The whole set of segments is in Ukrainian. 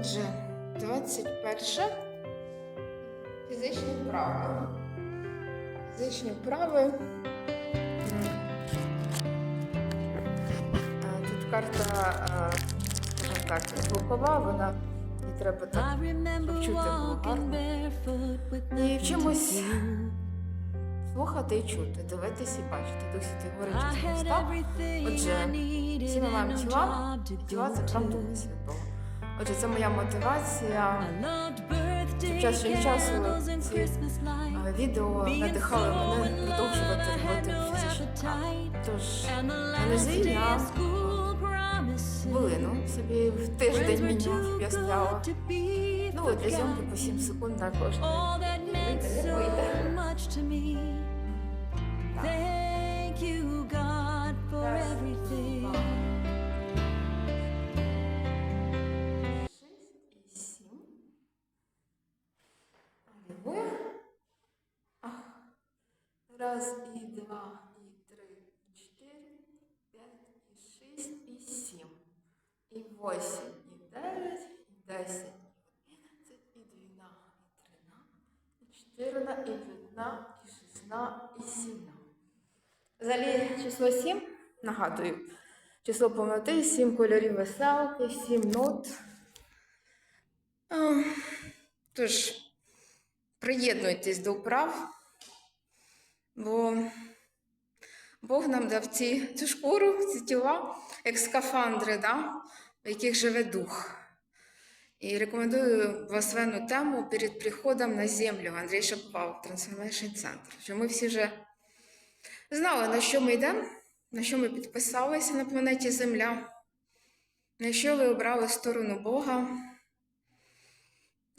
Отже, 21. Фізичні вправи. Фізичні вправи. Тут карта, так, звукова, вона і треба так, чути гарно. І вчимось do. слухати і чути, дивитися і бачити. I через had Христа. Отже, всі ми маємо тіла, тіла це go храм to. Отже, це моя мотивація. I Час від часу ці Відео надихали мене продовжувати вправи. appetite. Тож And the на last нозі day я хвилину собі в тиждень мінімум я. Ну, для зйомки по forgotten. 7 секунд so вийде. Раз, і два, і три, і чотири, п'ять, і шість, і сім. І восемь, і дев'ять, і десять, і одинадцять, і двіна, і трина, і чотирна, і п'ятна, і шістна, і сімна. Взагалі число 7, нагадую, число повноти, 7 кольорів веселки, 7 нот. Тож, приєднуйтесь до вправ, бо Бог нам дав ці, цю шкуру, ці тіла, як скафандри, да, в яких живе дух. І рекомендую благословенну тему перед приходом на землю Андрій Шаповал, Transformation Center. Що ми всі вже знали, на що ми йдемо, на що ми підписалися на планеті Земля, на що ви обрали сторону Бога.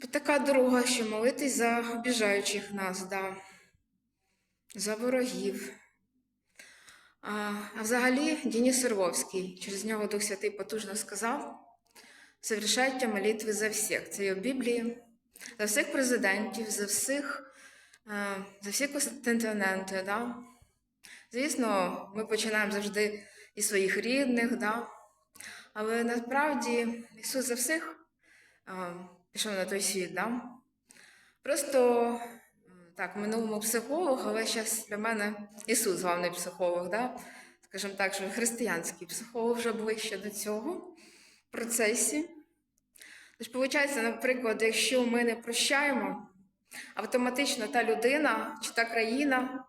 Бо така дорога, що молитись за обіжаючих нас, да, за ворогів. А, взагалі, Денис Орловський, через нього Дух Святий потужно сказав: совершайте молитви за всіх. Це є в Біблії, за всіх президентів, за всіх, е, за всі континенти. Да? Звісно, ми починаємо завжди із своїх рідних, да? але насправді Ісус за всіх а, пішов на той світ. Да? Просто так, минулому психолог, але зараз для мене Ісус головний психолог. Да? Скажімо так, що християнський психолог вже ближче до цього процесі. Тож, виходить, наприклад, якщо ми не прощаємо, автоматично та людина чи та країна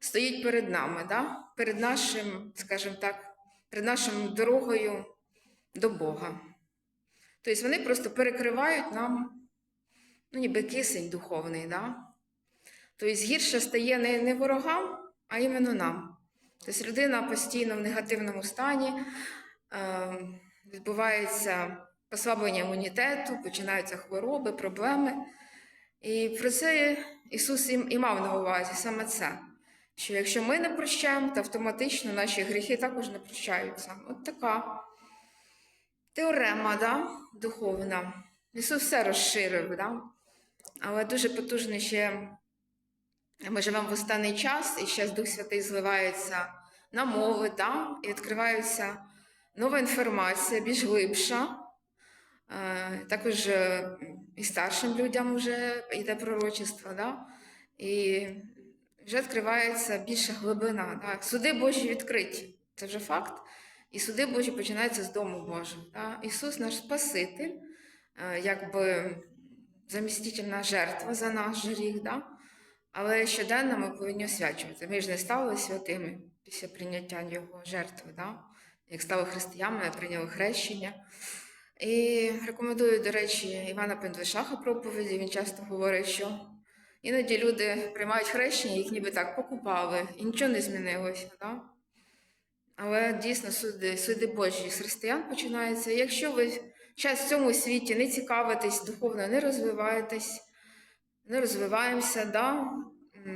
стоїть перед нами, да? перед нашим, скажімо так, перед нашою дорогою до Бога. Тобто вони просто перекривають нам, ну, ніби кисень духовний. Да? Тобто гірше стає не, не ворогам, а іменно нам. Тобто людина постійно в негативному стані, е, відбувається послаблення імунітету, починаються хвороби, проблеми. І про це Ісус і, і мав на увазі саме це. Що якщо ми не прощаємо, то автоматично наші гріхи також не прощаються. От така теорема да, духовна. Ісус все розширив, да? але дуже потужно ще ми живемо в останній час, і зараз Дух Святий зливається на мови, да? і відкривається нова інформація, більш глибша. Е, Також е, і старшим людям вже йде пророчество, да? і вже відкривається більша глибина. Да? Суди Божі відкриті, це вже факт. І суди Божі починаються з дому Божого. Да? Ісус наш Спаситель, е, якби замістительна жертва за наш гріх. Да? Але щоденно ми повинні освячувати. Ми ж не стали святими після прийняття Його жертви. Да? Як стали християнами, прийняли хрещення. І рекомендую, до речі, Івана Пендвишаха проповіді. Він часто говорить, що іноді люди приймають хрещення, їх ніби так покупали, і нічого не змінилося. Да? Але дійсно суди, суди Божі з християн починаються. Якщо ви зараз в цьому світі не цікавитесь, духовно не розвиваєтесь, не розвиваємося, да?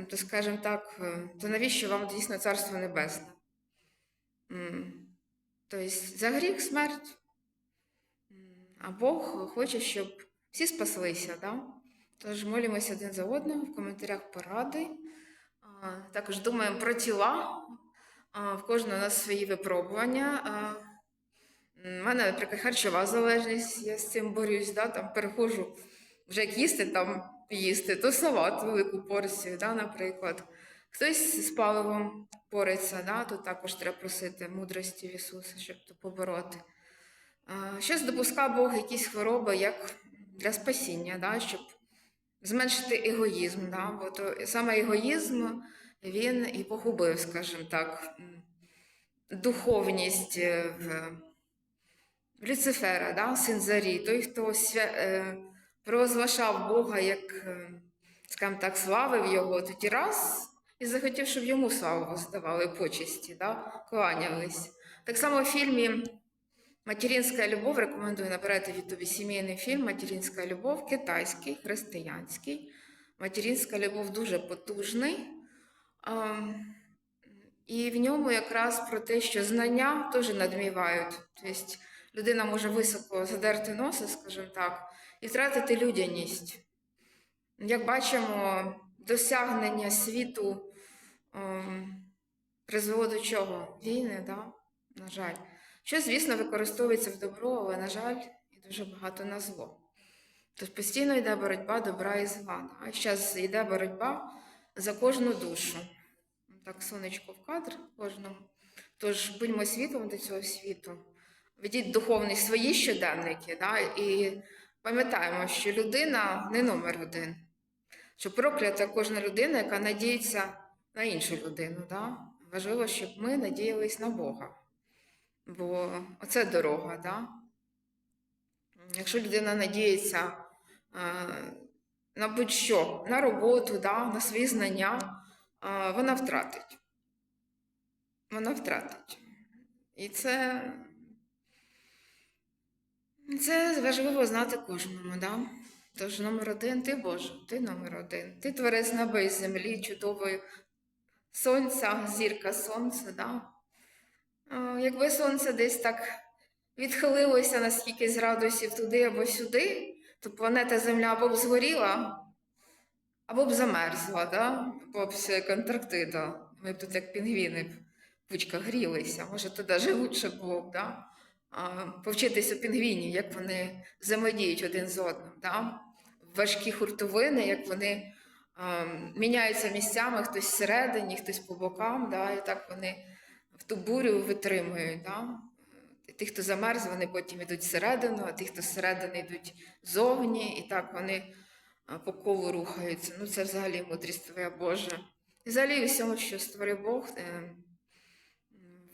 то, скажімо так, е, то навіщо вам дійсно Царство Небесне? Тобто за гріх смерть. А Бог хоче, щоб всі спаслися. Да? Тож молимося один за одного, в коментарях поради. Також думаємо про тіла. В кожного у нас свої випробування. У мене, наприклад, харчова залежність, я з цим борюсь, да, там переходжу вже як їсти, там їсти, то салат велику порцію, да, наприклад. Хтось з паливом бореться, да, то також треба просити мудрості в Ісуса, щоб то побороти. Щось допускав Бог якісь хвороби як для спасіння, да, щоб зменшити егоїзм. Да, бо то саме егоїзм він і погубив, скажімо так, духовність е, в Люцифера, да, син Зарі, той, хто свя... провозглашав Бога як, е, скажімо так, славив його, тоді раз і захотів, щоб йому славу воздавали почесті, да, кланялись. Так само в фільмі Материнська любов рекомендую набирати в Ютубі сімейний фільм Материнська любов, китайський, християнський. Материнська любов дуже потужний. І в ньому якраз про те, що знання теж надмівають. Тобто людина може високо задерти носа, скажімо так, і втратити людяність. Як бачимо, досягнення світу ем, призвело до чого? Війни, да? на жаль. Що, звісно, використовується в добро, але, на жаль, і дуже багато на зло. Тож постійно йде боротьба добра і зла. А зараз йде боротьба за кожну душу. Так, сонечко в кадр кожному. Тож будьмо світлом до цього світу. Ведіть духовні свої щоденники, да, і пам'ятаємо, що людина не номер один. Що проклята кожна людина, яка надіється на іншу людину. Да? Важливо, щоб ми надіялись на Бога. Бо оце дорога. Да? Якщо людина надіється е, на будь-що, на роботу, да, на свої знання, е, вона втратить. Вона втратить. І це, це важливо знати кожному. Да? Тож номер один ти Боже, ти номер один. Ти творець неба і землі, чудової сонця, зірка сонця. Да? Якби сонце десь так відхилилося на скільки з градусів туди або сюди, то планета Земля або б згоріла, або б замерзла, да? або б як Антарктида. Ми б тут як пінгвіни в пучках грілися. Може, то навіть лучше було б, да? Повчитися у пінгвінів, як вони взаємодіють один з одним. Да? Важкі хуртовини, як вони а, міняються місцями, хтось всередині, хтось по бокам, да? і так вони в ту бурю витримують. Да? Ті, хто замерз, вони потім йдуть всередину, а ті, хто зсередини йдуть зовні, і так вони по колу рухаються. Ну, це взагалі мудрість твоя Божа. І взагалі всьому, що створив Бог, е,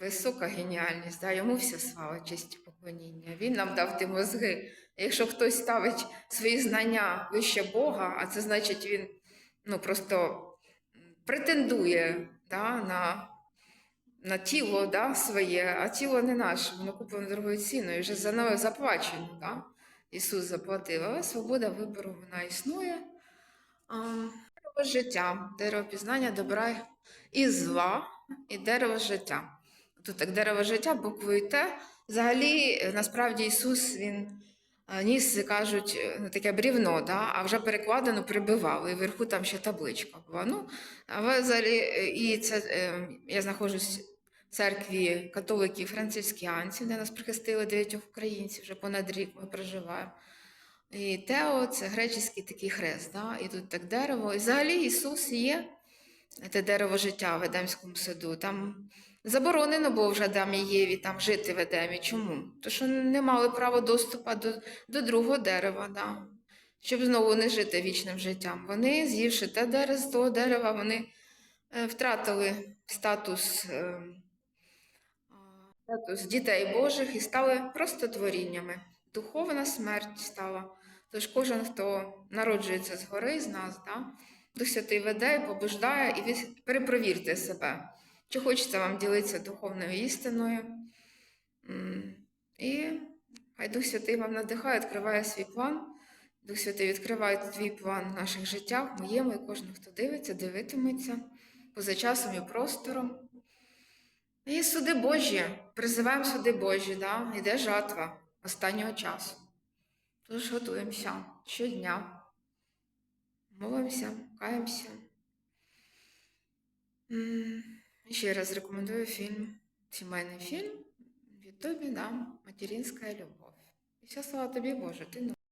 висока геніальність, да? йому вся слава, честь і поклоніння. Він нам дав ті мозги. Якщо хтось ставить свої знання вище Бога, а це значить, він ну, просто претендує да, на на тіло да, своє, а тіло не наше, воно куплено дорогою ціною, вже за нами заплачено. Да? Ісус заплатив, але свобода вибору вона існує. Дерево життя, дерево пізнання добра і зла, і дерево життя. Тут так дерево життя буквою Т. Взагалі, е, насправді Ісус Він е, ніс, кажуть, е, таке брівно, да? а вже перекладено прибивали. І вверху там ще табличка була. Ну, але взагалі, і це я знаходжусь в церкві католиків францискіанців, де нас прихистили дев'ятьох українців, вже понад рік ми проживаємо. І Тео це греческий такий хрест, да? і тут так дерево. І взагалі Ісус є те дерево життя в Едемському саду. Там заборонено було вже Адамі Єві там жити в Едемі. Чому? Тому що не мали права доступу до, до другого дерева, да? щоб знову не жити вічним життям. Вони, з'ївши те дерево з того дерева, вони е, втратили статус, е, статус дітей Божих і стали просто творіннями. Духовна смерть стала. Тож кожен, хто народжується згори з нас, да, Дух Святий веде, і побуждає, і ви перепровірте себе, чи хочеться вам ділитися духовною істиною. І хай Дух Святий вам надихає, відкриває свій план. Дух Святий відкриває твій план в наших життях, моєму і кожного, хто дивиться, дивитиметься поза часом і простором. І суди Божі, призиваємо суди Божі, да? йде жатва останнього часу. Тож готуємося щодня. Молимося, каємося. Ще раз рекомендую фільм, сімейний фільм в Ютубі нам материнська любов. І все слава тобі, Боже, ти